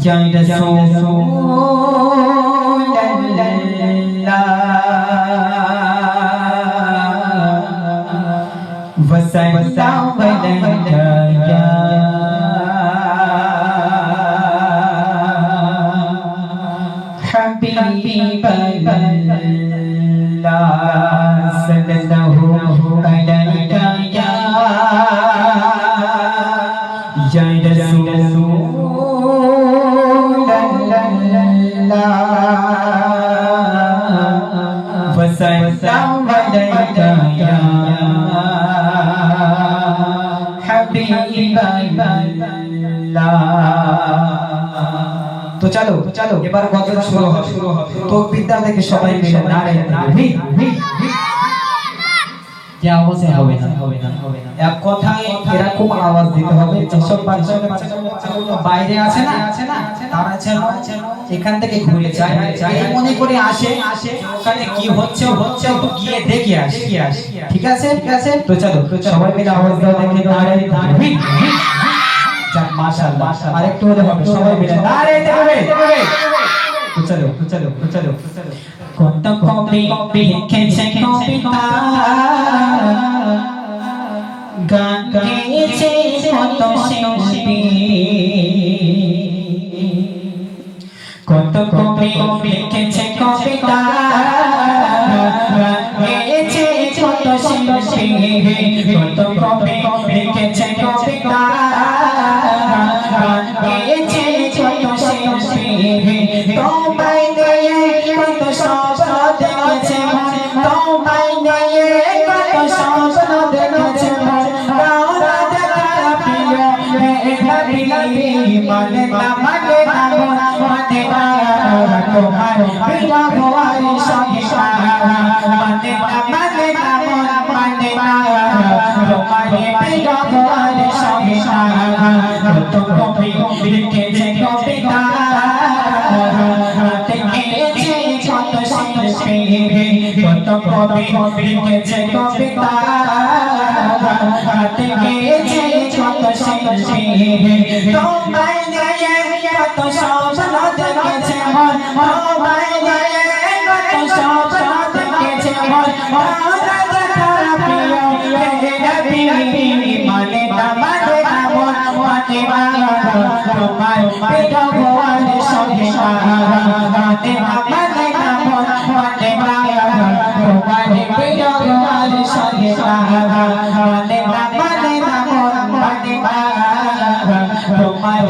Jai Dasu الله وسلم عليك يا حبيب الله তো চলো চলো এবার গজল শুরু হবে শুরু হবে তো বিদ্যা থেকে সবাই মিলে নারে নারে যে আওয়াজে হবে না। হবে না হবে না এক কথায় এরকম আওয়াজ দিতে হবে, যেসব বাচ্চাগুলো বাইরে আছে না আছে না তারা যেন এখান থেকে ঘুরে যায়। এই মনে করে আসে আসে ওখানে কি হচ্ছে হচ্ছে একটু গিয়ে দেখে আসে। কি আসে ঠিক আছে? ঠিক আছে তো চলো, সবাই মিলে আওয়াজ দাও, দেখে নারে নারে যাক, মাশাআল্লাহ। আরেকটু হলে হবে, সবাই মিলে। নারে দেবে তো চলো তো চলো তো চলো। কত কবি লিখেছে কবিতা? গান গেয়েছে কত শিল্পী? কত কবি লিখেছে কবিতা? গেয়েছে কত শিল্পী? কত কবি লিখেছে কবিতা? গেয়েছে কত শিল্পী? মানে না মানে না মন না তোমার প্রিয় ভগবান সঙ্গে মানে না মানে না মন না কবি লিখেছে কবিতা লিখেছে কত কত শিল্পী তোমায় নিয়ে কত স্বপ্ন দেখেছে মন তোমায় নিয়ে কত স্বপ্ন দেখেছে মন রাজা দেখার প্রিয় হে নবী মানে না মানে না মন মানে তোমার প্রিয় ভগবান সঙ্গে মানে না মানে না মন মানে তোমার প্রিয় ভগবান সঙ্গে মানে না